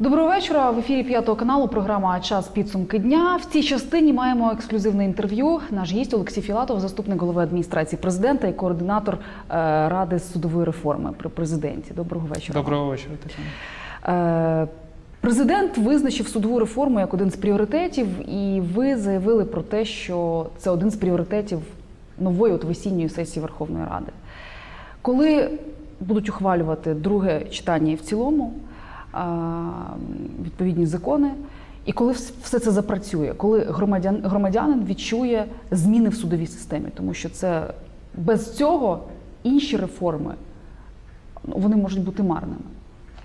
Доброго вечора. В ефірі п'ятого каналу програма Час підсумки дня. В цій частині маємо ексклюзивне інтерв'ю. Наш гість Олексій Філатов, заступник голови адміністрації президента і координатор е, ради судової реформи при президенті. Доброго вечора. Доброго вечора, Тетяна. Е, Президент визначив судову реформу як один з пріоритетів, і ви заявили про те, що це один з пріоритетів нової от весінньої сесії Верховної Ради. Коли будуть ухвалювати друге читання і в цілому відповідні закони, і коли все це запрацює, коли громадян, громадянин відчує зміни в судовій системі, тому що це без цього інші реформи ну, вони можуть бути марними.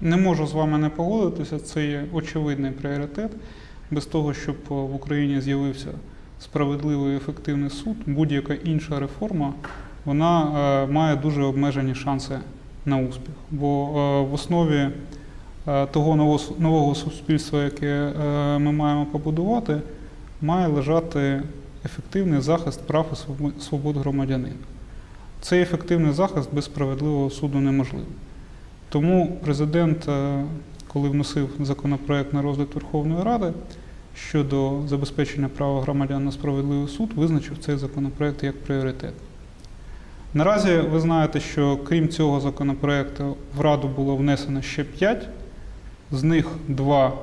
Не можу з вами не погодитися. Це є очевидний пріоритет. Без того, щоб е, в Україні з'явився справедливий і ефективний суд, будь-яка інша реформа вона е, має дуже обмежені шанси на успіх. Бо е, в основі того нового, суспільства, яке е, ми маємо побудувати, має лежати ефективний захист прав і свобод громадянина. Цей ефективний захист без справедливого суду неможливий. Тому президент, е, коли вносив законопроект на розгляд Верховної Ради щодо забезпечення права громадян на справедливий суд, визначив цей законопроект як пріоритет. Наразі ви знаєте, що крім цього законопроекту в Раду було внесено ще п'ять, з них два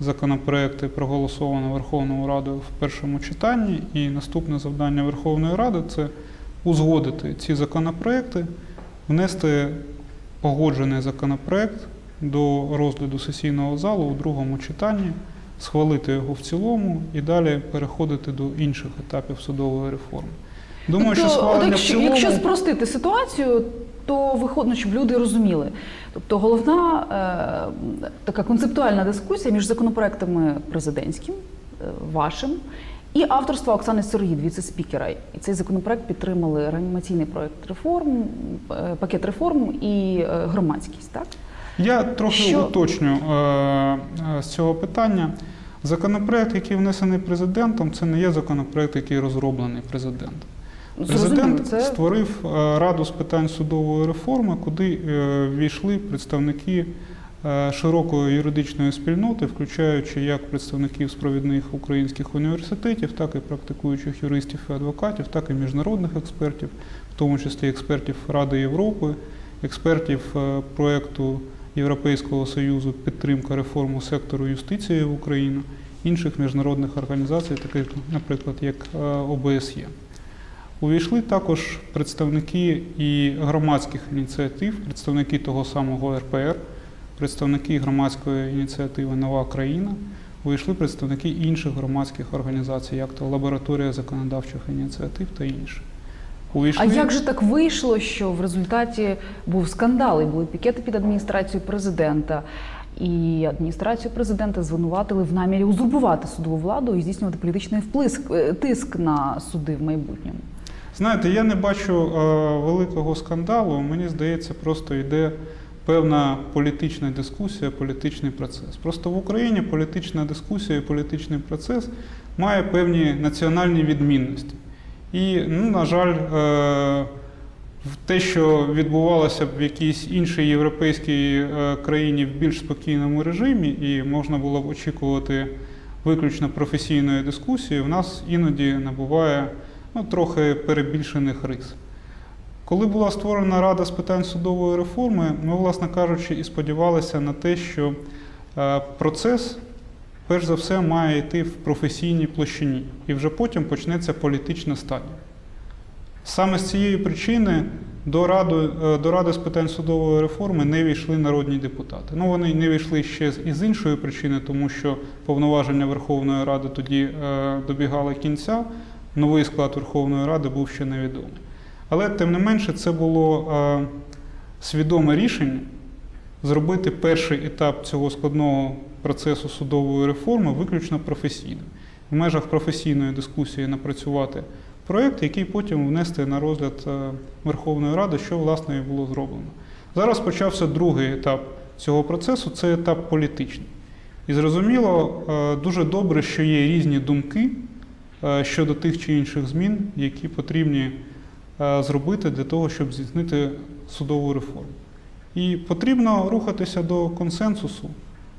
законопроекти проголосовано Верховною Радою в першому читанні, і наступне завдання Верховної Ради це узгодити ці законопроекти, внести погоджений законопроект до розгляду сесійного залу у другому читанні, схвалити його в цілому і далі переходити до інших етапів судової реформи. Думаю, що Тобто, от схвалення в цілому якщо спростити ситуацію, то виходить, щоб люди розуміли. Тобто головна е, така концептуальна дискусія між законопроектами президентським, е, вашим, і авторства Оксани Сироїд, віце-спікера. І цей законопроект підтримали реанімаційний проект реформ, е, пакет реформ і е, громадськість. Так Я трохи Що- уточню е, з цього питання. Законопроект, який внесений президентом, це не є законопроект, який розроблений президентом. Президент це створив е, Раду з питань судової реформи, куди е, ввійшли представники е, широкої юридичної спільноти, включаючи як представників провідних українських університетів, так і практикуючих юристів і адвокатів, так і міжнародних експертів, в тому числі експертів Ради Європи, експертів проекту Європейського союзу підтримка реформу сектору юстиції в Україну, інших міжнародних організацій, таких, наприклад, як ОБСЄ. Увійшли також представники і громадських ініціатив, представники того самого РПР, представники громадської ініціативи Нова країна, увійшли представники інших громадських організацій, як то лабораторія законодавчих ініціатив та інші. Увійшли... А як же так вийшло, що в результаті був скандал і були пікети під адміністрацією президента? І адміністрацію президента звинуватили в намірі узурпувати судову владу і здійснювати політичний вплиск, е, тиск на суди в майбутньому. Знаєте, я не бачу е, великого скандалу. Мені здається, просто йде певна політична дискусія, політичний процес. Просто в Україні політична дискусія і політичний процес має певні національні відмінності. І, ну, на жаль, е, те, що відбувалося б в якійсь іншій європейській е, країні в більш спокійному режимі, і можна було б очікувати виключно професійної дискусії, в нас іноді набуває ну, трохи перебільшених рис. Коли була створена Рада з питань судової реформи, ми, власне кажучи, і сподівалися на те, що е, процес, перш за все, має йти в професійній площині, і вже потім почнеться політична стадія. Саме з цієї причини до Ради, е, до Ради з питань судової реформи не війшли народні депутати. Ну, вони не війшли ще з- із іншої причини, тому що повноваження Верховної Ради тоді е, добігали кінця, новий склад Верховної Ради був ще невідомий. Але тим не менше, це було е, свідоме рішення зробити перший етап цього складного процесу судової реформи виключно професійним. В межах професійної дискусії напрацювати проєкт, який потім внести на розгляд е, Верховної Ради, що власне і було зроблено. Зараз почався другий етап цього процесу це етап політичний. І зрозуміло, е, дуже добре, що є різні думки щодо тих чи інших змін, які потрібні е, зробити для того, щоб здійснити судову реформу. І потрібно рухатися до консенсусу.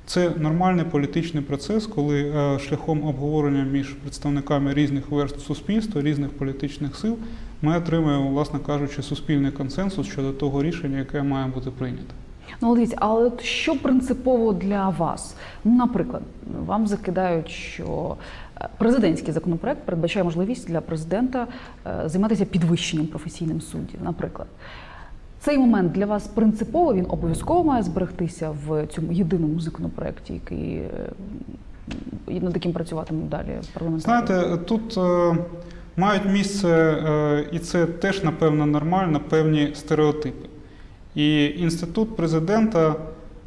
Це нормальний політичний процес, коли е, шляхом обговорення між представниками різних верств суспільства, різних політичних сил, ми отримуємо, власне кажучи, суспільний консенсус щодо того рішення, яке має бути прийнято. Ну, дивіться, але от що принципово для вас? Ну, наприклад, вам закидають, що е, президентський законопроект передбачає можливість для президента е, займатися підвищенням професійним суддів. Наприклад, цей момент для вас принципово він обов'язково має зберегтися в цьому єдиному законопроекті, який е, над яким працюватимуть далі парламентарі. Знаєте, тут е, мають місце, е, і це теж, напевно, нормально, певні стереотипи. І інститут президента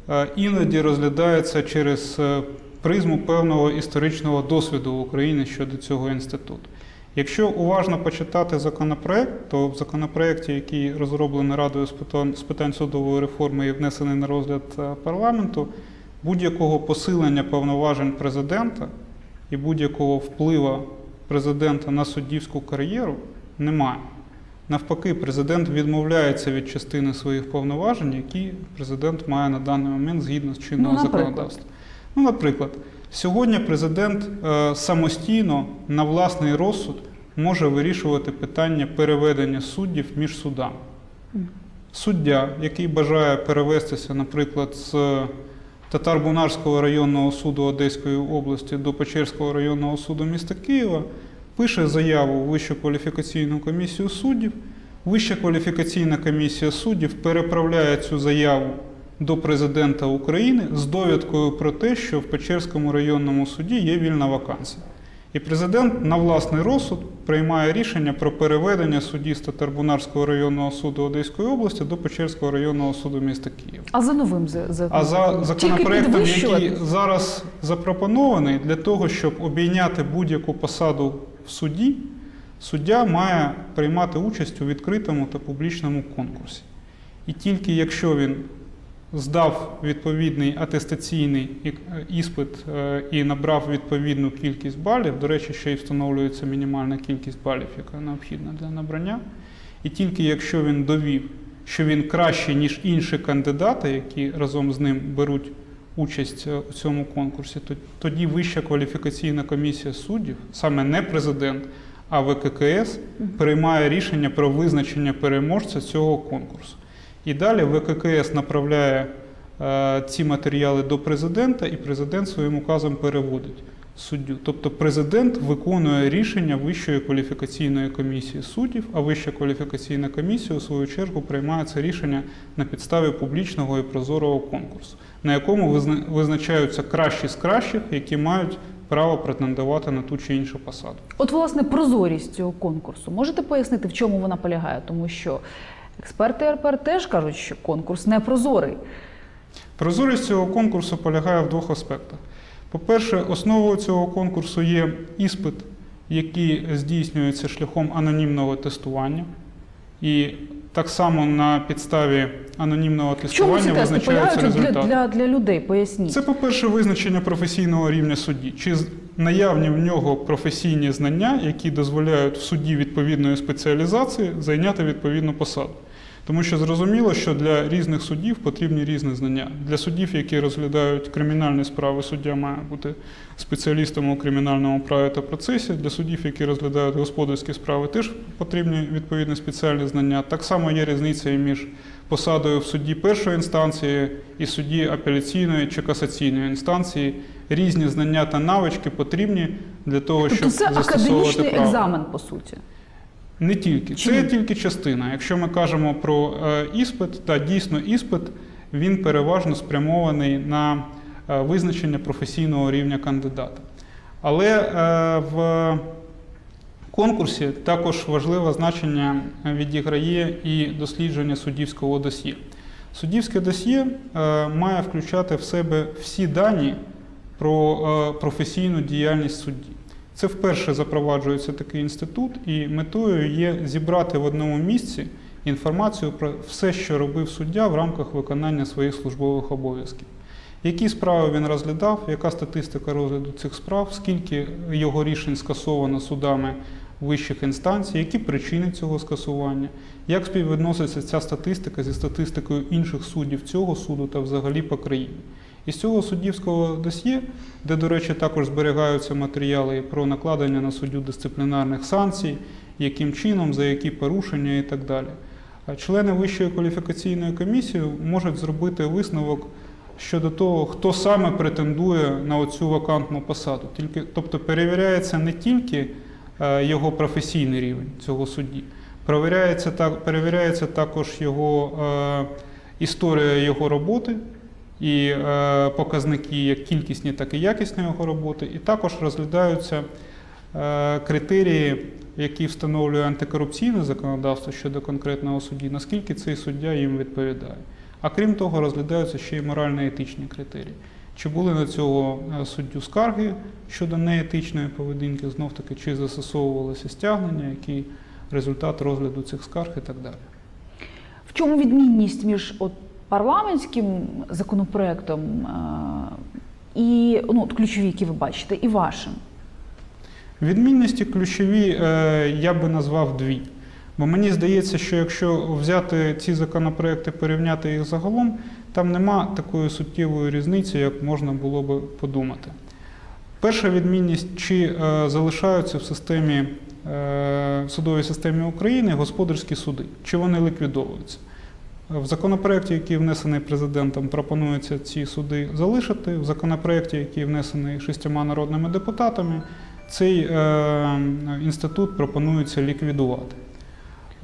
е, іноді розглядається через е, призму певного історичного досвіду в Україні щодо цього інституту. Якщо уважно почитати законопроект, то в законопроекті, який розроблений Радою з питань, судової реформи і внесений на розгляд е, парламенту, будь-якого посилення повноважень президента і будь-якого впливу президента на суддівську кар'єру немає. Навпаки, президент відмовляється від частини своїх повноважень, які президент має на даний момент згідно з чинного Ну, законодавства. Ну, наприклад, сьогодні президент е, самостійно на власний розсуд може вирішувати питання переведення суддів між судами. Суддя, який бажає перевестися, наприклад, з Татарбунарського районного суду Одеської області до Печерського районного суду міста Києва, пише заяву в Вищу кваліфікаційну комісію суддів. Вища кваліфікаційна комісія суддів переправляє цю заяву до президента України з довідкою про те, що в Печерському районному суді є вільна вакансія. І президент на власний розсуд приймає рішення про переведення судді з Татарбунарського районного суду Одеської області до Печерського районного суду міста Києва. А за новим за, за А за законопроектом, який зараз запропонований для того, щоб обійняти будь-яку посаду в суді, суддя має приймати участь у відкритому та публічному конкурсі. І тільки якщо він здав відповідний атестаційний е, іспит е, і набрав відповідну кількість балів, до речі, ще й встановлюється мінімальна кількість балів, яка необхідна для набрання. І тільки якщо він довів, що він краще, ніж інші кандидати, які разом з ним беруть участь е, у цьому конкурсі, то тоді Вища кваліфікаційна комісія суддів, саме не президент, а ВККС, приймає рішення про визначення переможця цього конкурсу. І далі ВККС направляє е, ці матеріали до президента, і президент своїм указом переводить суддю. Тобто президент виконує рішення Вищої кваліфікаційної комісії суддів, а Вища кваліфікаційна комісія, у свою чергу, приймає це рішення на підставі публічного і прозорого конкурсу, на якому визна- визначаються кращі з кращих, які мають право претендувати на ту чи іншу посаду. От, власне, прозорість цього конкурсу. Можете пояснити, в чому вона полягає? Тому що експерти РПР теж кажуть, що конкурс не прозорий. Прозорість цього конкурсу полягає в двох аспектах. По-перше, основою цього конкурсу є іспит, який здійснюється шляхом анонімного тестування. І так само на підставі анонімного тестування визначаються полягають для, результати. для, для людей? Поясніть. Це, по-перше, визначення професійного рівня судді. Чи наявні в нього професійні знання, які дозволяють в суді відповідної спеціалізації зайняти відповідну посаду. Тому що зрозуміло, що для різних суддів потрібні різні знання. Для суддів, які розглядають кримінальні справи, суддя має бути спеціалістом у кримінальному праві та процесі. Для суддів, які розглядають господарські справи, теж потрібні відповідні спеціальні знання. Так само є різниця між посадою в суді першої інстанції і судді апеляційної чи касаційної інстанції. Різні знання та навички потрібні для того, тобто щоб це застосовувати академічний право. екзамен, по суті. Не тільки. Чи Це тільки частина. Якщо ми кажемо про е, іспит, та дійсно іспит він переважно спрямований на е, визначення професійного рівня кандидата. Але е, в конкурсі також важливе значення відіграє і дослідження суддівського досьє. Суддівське досьє е, має включати в себе всі дані про е, професійну діяльність судді. Це вперше запроваджується такий інститут, і метою є зібрати в одному місці інформацію про все, що робив суддя в рамках виконання своїх службових обов'язків. Які справи він розглядав, яка статистика розгляду цих справ, скільки його рішень скасовано судами вищих інстанцій, які причини цього скасування, як співвідноситься ця статистика зі статистикою інших суддів цього суду та взагалі по країні. Із цього суддівського досьє, де, до речі, також зберігаються матеріали про накладення на суддю дисциплінарних санкцій, яким чином, за які порушення і так далі. Члени Вищої кваліфікаційної комісії можуть зробити висновок щодо того, хто саме претендує на цю вакантну посаду. Тобто перевіряється не тільки його професійний рівень цього судді, перевіряється, так, перевіряється також його е, історія його роботи і е, показники як кількісні, так і якісні його роботи, і також розглядаються е, критерії, які встановлює антикорупційне законодавство щодо конкретного судді, наскільки цей суддя їм відповідає. А крім того, розглядаються ще й морально-етичні критерії. Чи були на цього е, суддю скарги щодо неетичної поведінки, знов таки, чи застосовувалося стягнення, який результат розгляду цих скарг і так далі. В чому відмінність між от парламентським законопроектом е, і ну, от ключові, які ви бачите, і вашим? Відмінності ключові е, я би назвав дві. Бо мені здається, що якщо взяти ці законопроекти, порівняти їх загалом, там нема такої суттєвої різниці, як можна було би подумати. Перша відмінність, чи е, залишаються в системі, е, в судовій системі України господарські суди, чи вони ліквідовуються. В законопроекті, який внесений президентом, пропонується ці суди залишити. В законопроекті, який внесений шістьома народними депутатами, цей е, інститут пропонується ліквідувати.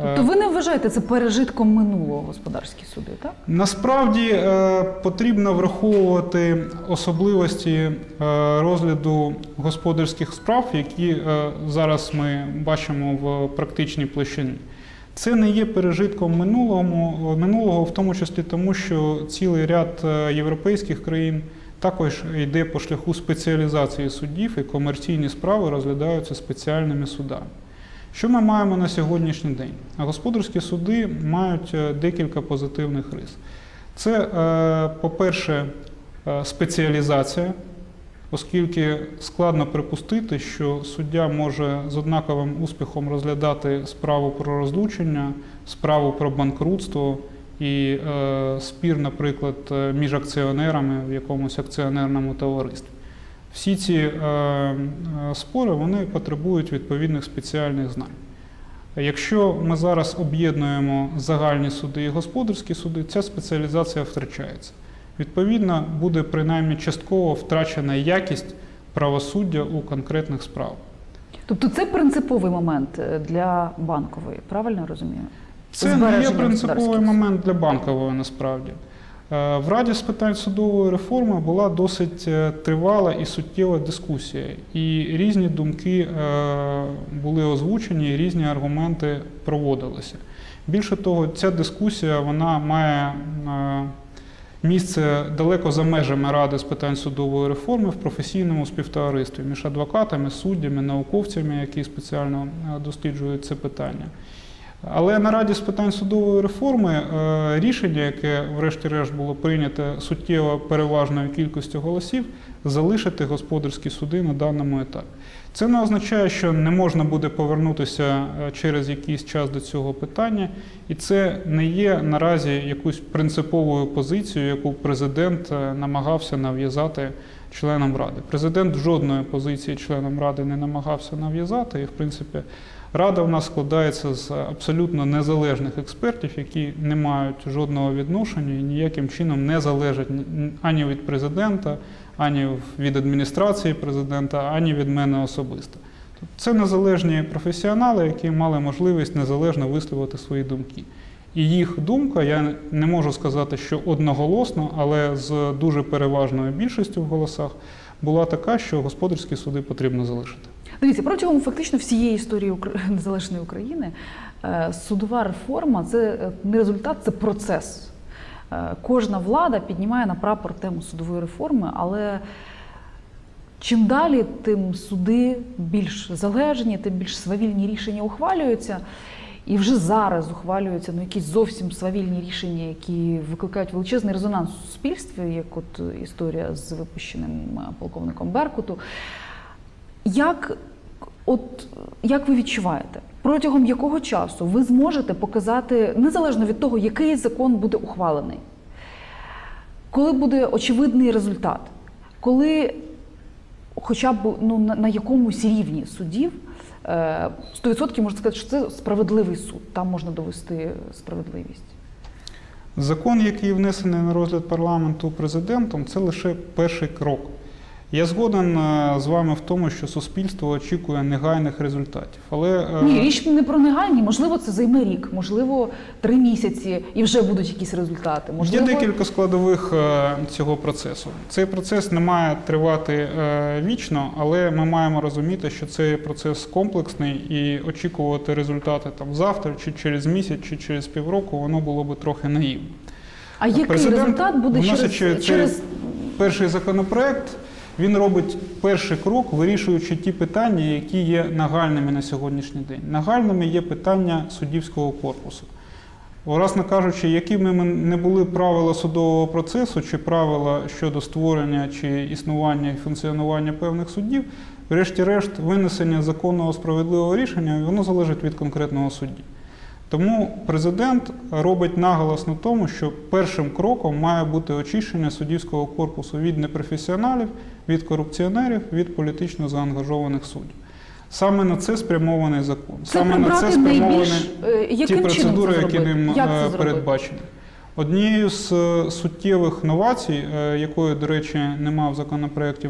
Тобто ви не вважаєте це пережитком минулого господарські суди, так? Насправді е, потрібно враховувати особливості е, розгляду господарських справ, які е, зараз ми бачимо в практичній площині. Це не є пережитком минулого, минулого, в тому числі тому, що цілий ряд європейських країн також йде по шляху спеціалізації суддів, і комерційні справи розглядаються спеціальними судами. Що ми маємо на сьогоднішній день? Господарські суди мають е, декілька позитивних рис. Це, е, по-перше, е, спеціалізація, оскільки складно припустити, що суддя може з однаковим успіхом розглядати справу про розлучення, справу про банкрутство і спір, наприклад, між акціонерами в якомусь акціонерному товаристві. Всі ці е, е, спори вони потребують відповідних спеціальних знань. Якщо ми зараз об'єднуємо загальні суди і господарські суди, ця спеціалізація втрачається. Відповідно, буде принаймні частково втрачена якість правосуддя у конкретних справах. Тобто це принциповий момент е, для банкової, правильно розумію? Це не є принциповий момент для банкової насправді. Е, В Раді з питань судової реформи була досить е, тривала і суттєва дискусія, і різні думки е, були озвучені, і різні аргументи проводилися. Більше того, ця дискусія вона має місце далеко за межами Ради з питань судової реформи в професійному співтоваристві між адвокатами, суддями, науковцями, які спеціально досліджують це питання. Але на Раді з питань судової реформи е, рішення, яке, врешті-решт, було прийнято суттєво переважною кількістю голосів, залишити господарські суди на даному етапі. Це не означає, що не можна буде повернутися е, через якийсь час до цього питання, і це не є наразі якусь принциповою позицією, яку президент е, намагався нав'язати членам ради. Президент жодної позиції членам ради не намагався нав'язати, і в принципі. Рада в нас складається з абсолютно незалежних експертів, які не мають жодного відношення і ніяким чином не залежать ані від президента, ані від адміністрації президента, ані від мене особисто. Тобто Це незалежні професіонали, які мали можливість незалежно висловити свої думки. І їх думка, я не можу сказати, що одноголосно, але з дуже переважною більшістю в голосах була така, що господарські суди потрібно залишити. Дивіться, протягом фактично всієї історії незалежної України е, судова реформа це е, не результат, це процес. Е, Кожна влада піднімає на прапор тему судової реформи, але чим далі, тим суди більш залежні, тим більш свавільні рішення ухвалюються. І вже зараз ухвалюються ну, якісь зовсім свавільні рішення, які викликають величезний резонанс у суспільстві, як от історія з випущеним полковником Беркуту. Як, от, як ви відчуваєте, протягом якого часу ви зможете показати, незалежно від того, який закон буде ухвалений, Коли буде очевидний результат, коли хоча б ну, на, якомусь рівні судів е, 100% можна сказати, що це справедливий суд, там можна довести справедливість. Закон, який внесений на розгляд парламенту президентом, це лише перший крок. Я згоден е, з вами в тому, що суспільство очікує негайних результатів. Але е, Ні, річ не про негайні, можливо, це займе рік, можливо, три місяці, і вже будуть якісь результати. Можливо, Є декілька складових е, цього процесу. Цей процес не має тривати вічно, але ми маємо розуміти, що цей процес комплексний і очікувати результати там завтра, чи через місяць, чи через півроку, воно було би трохи наївно. а який Президент, результат буде вносячи через, цей через Перший законопроект він робить перший крок, вирішуючи ті питання, які є нагальними на сьогоднішній день. Нагальними є питання суддівського корпусу. Власне кажучи, якими ми не були правила судового процесу, чи правила щодо створення чи існування і функціонування певних суддів, врешті-решт, винесення законного справедливого рішення воно залежить від конкретного судді. Тому президент робить наголос на тому, що першим кроком має бути очищення суддівського корпусу від непрофесіоналів, від корупціонерів, від політично заангажованих суддів. Саме на це спрямований закон. це Саме на це спрямовані найбільш е, ті процедури, це які ним Як е, це передбачені. Однією з е, суттєвих новацій, якої, до речі, нема в законопроекті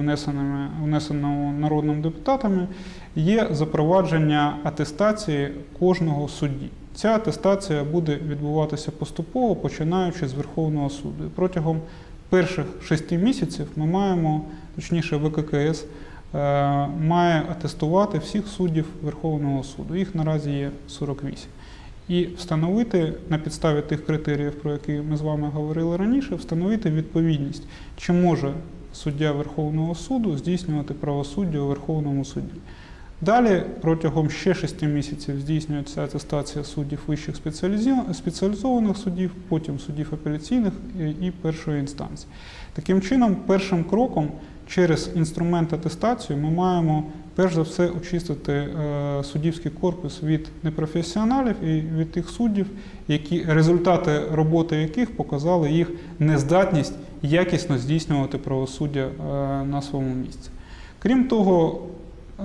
внесеного народними депутатами, є запровадження атестації кожного судді. Ця атестація буде відбуватися поступово, починаючи з Верховного суду. І протягом перших шести місяців ми маємо, точніше, ВККС е, має атестувати всіх суддів Верховного суду. Їх наразі є 48 і встановити на підставі тих критеріїв, про які ми з вами говорили раніше, встановити відповідність, чи може суддя Верховного суду здійснювати правосуддя у Верховному суді. Далі протягом ще шести місяців здійснюється атестація суддів вищих спеціалізованих суддів, потім суддів апеляційних і першої інстанції. Таким чином, першим кроком через інструмент атестації ми маємо перш за все очистити е, суддівський корпус від непрофесіоналів і від тих суддів, які результати роботи яких показали їх нездатність якісно здійснювати правосуддя е, на своєму місці. Крім того,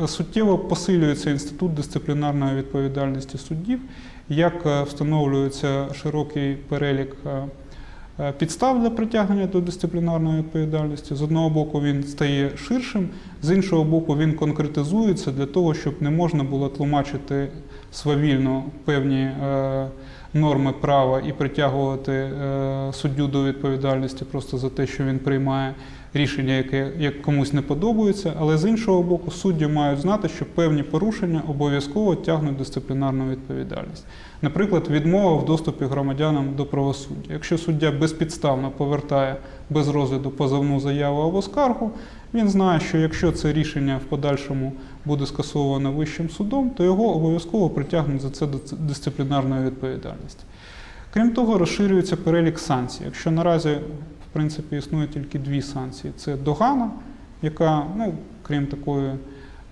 е, суттєво посилюється інститут дисциплінарної відповідальності суддів, як встановлюється широкий перелік підстав для притягнення до дисциплінарної відповідальності. З одного боку, він стає ширшим, з іншого боку, він конкретизується для того, щоб не можна було тлумачити свавільно певні е, норми права і притягувати е, суддю до відповідальності просто за те, що він приймає рішення, яке як комусь не подобається. Але з іншого боку, судді мають знати, що певні порушення обов'язково тягнуть дисциплінарну відповідальність. Наприклад, відмова в доступі громадянам до правосуддя. Якщо суддя безпідставно повертає без розгляду позовну заяву або скаргу, він знає, що якщо це рішення в подальшому буде скасовано вищим судом, то його обов'язково притягнуть за це до дисциплінарної відповідальності. Крім того, розширюється перелік санкцій. Якщо наразі, принципі, існує тільки дві санкції: це догана, яка, ну, крім такої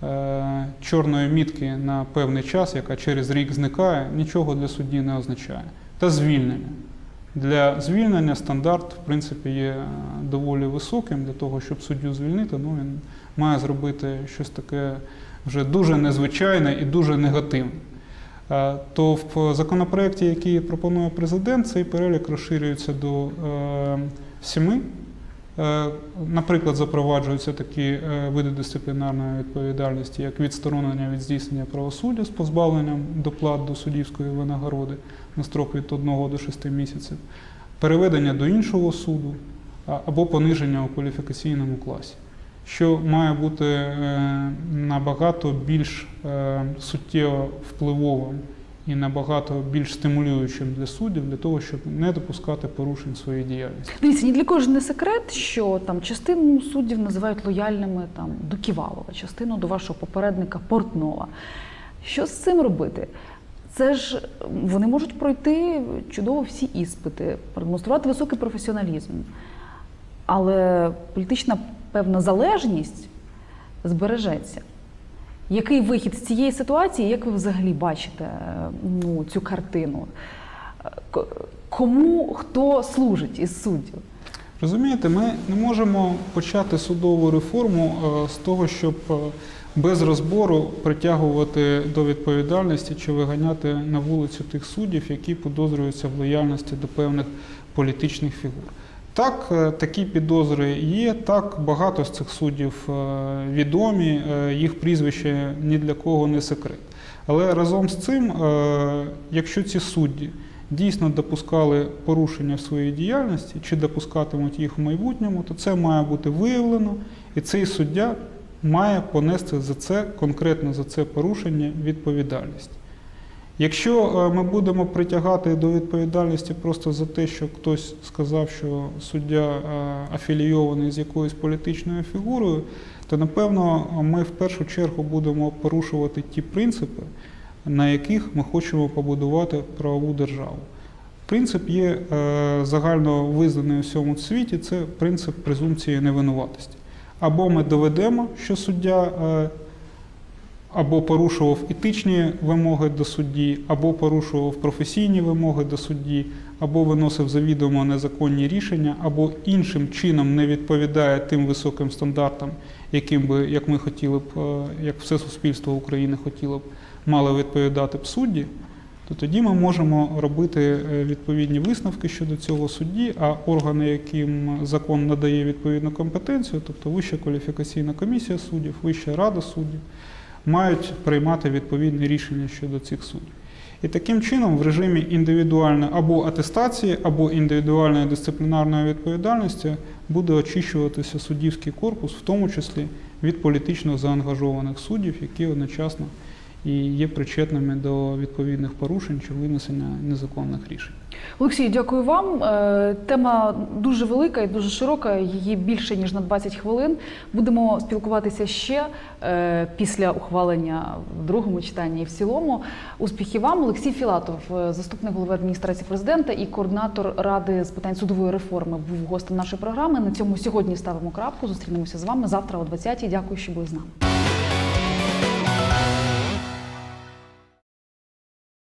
е, чорної мітки на певний час, яка через рік зникає, нічого для судді не означає, та звільнення. Для звільнення стандарт, в принципі, є е, доволі високим. Для того, щоб суддю звільнити, ну, він має зробити щось таке вже дуже незвичайне і дуже негативне. Е, То в законопроекті, який пропонує президент, цей перелік розширюється до е, сіми. Е, Наприклад, запроваджуються такі види дисциплінарної відповідальності, як відсторонення від здійснення правосуддя з позбавленням доплат до суддівської винагороди на строк від 1 до 6 місяців, переведення до іншого суду або пониження у кваліфікаційному класі, що має бути е, набагато більш е, суттєво впливовим і набагато більш стимулюючим для суддів, для того, щоб не допускати порушень своєї діяльності. Дивіться, ні для ж не секрет, що там частину суддів називають лояльними там до Ківалова, частину до вашого попередника Портнова. Що з цим робити? Це ж вони можуть пройти чудово всі іспити, продемонструвати високий професіоналізм. Але політична певна залежність збережеться. Який вихід з цієї ситуації, як ви взагалі бачите ну, цю картину? Кому хто служить із суддів? Розумієте, ми не можемо почати судову реформу е, з того, щоб е, без розбору притягувати до відповідальності чи виганяти на вулицю тих суддів, які підозрюються в лояльності до певних політичних фігур. Так, е, такі підозри є. Так, багато з цих суддів е, відомі, е, їх прізвище ні для кого не секрет. Але разом з цим, якщо ці судді дійсно допускали порушення в своїй діяльності чи допускатимуть їх в майбутньому, то це має бути виявлено, і цей суддя має понести за це конкретно за це порушення відповідальність. Якщо е, ми будемо притягати до відповідальності просто за те, що хтось сказав, що суддя е, афілійований з якоюсь політичною фігурою, то напевно ми в першу чергу будемо порушувати ті принципи, на яких ми хочемо побудувати правову державу. Принцип є е, загально визнаний у всьому світі, це принцип презумпції невинуватості. Або ми доведемо, що суддя або порушував етичні вимоги до судді, або порушував професійні вимоги до судді, або виносив завідомо незаконні рішення, або іншим чином не відповідає тим високим стандартам, яким би, як ми хотіли б, е, як все суспільство України хотіло б, мали відповідати б судді, то тоді ми можемо робити е, відповідні висновки щодо цього судді, а органи, яким закон надає відповідну компетенцію, тобто Вища кваліфікаційна комісія суддів, Вища рада суддів, мають приймати відповідні рішення щодо цих суддів. І таким чином, в режимі індивідуальної або атестації, або індивідуальної дисциплінарної відповідальності буде очищуватися суддівський корпус, в тому числі від політично заангажованих суддів, які одночасно і є причетними до відповідних порушень чи винесення незаконних рішень. Олексій, дякую вам. Е, Тема дуже велика і дуже широка. Її більше ніж на 20 хвилин. Будемо спілкуватися ще е, після ухвалення в другому читанні і в цілому. Успіхів вам, Олексій Філатов, е, заступник голови адміністрації президента і координатор ради з питань судової реформи, був гостем нашої програми. На цьому сьогодні ставимо крапку. Зустрінемося з вами завтра о 20-й. Дякую, що були з нами.